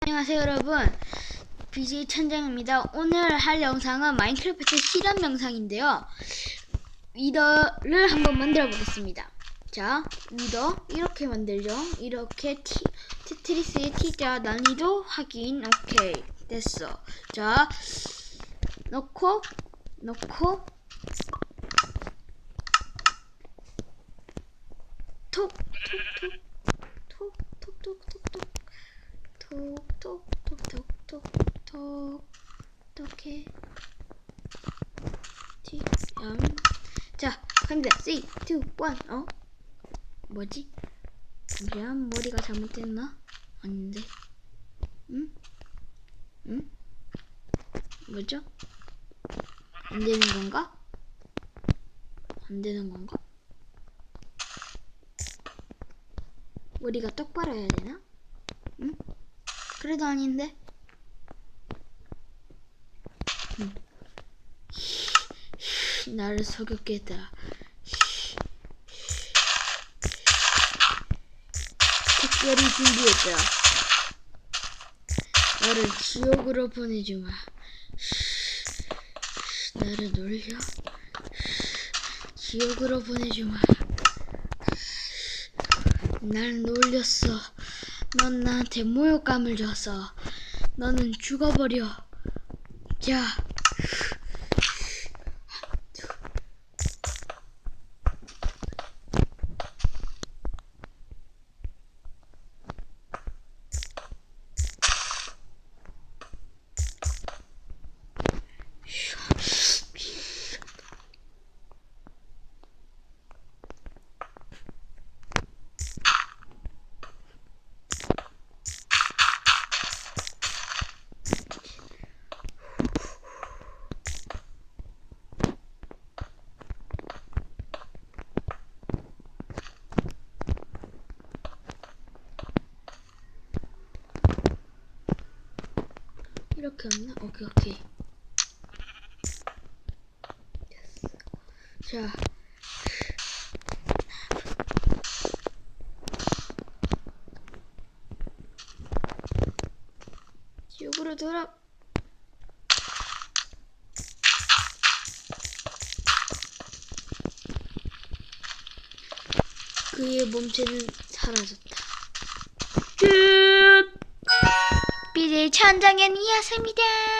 안녕하세요 여러분. BJ 천장입니다. 오늘 할 영상은 마인크래프트 실험 영상인데요. 위더를 한번 만들어 보겠습니다. 자 위더 이렇게 만들죠. 이렇게 티, 테트리스의 T자 난이도 확인. 오케이 됐어. 자 넣고 넣고 톡톡톡 어떻게 지금 자 갑니다 3, 2, 1 어? 뭐지? 잠시만 머리가 잘못됐나? 아닌데 응? 응? 뭐죠? 안 되는 건가? 안 되는 건가? 머리가 똑바로 해야 되나? 응? 그래도 아닌데? 응. 나를 속였겠다. 특별히 준비했다. 나를 지옥으로 보내주마. 나를 놀려. 지옥으로 보내주마. 날 놀렸어. 넌 나한테 모욕감을 줬어. 너는 죽어버려. 자. Shh. 이렇게 없나? 오케이, 오케이. 됐어. 자. 지옥으로 돌아. 그의 몸체는 사라졌다. 끝! BJ 천장연이었습니다.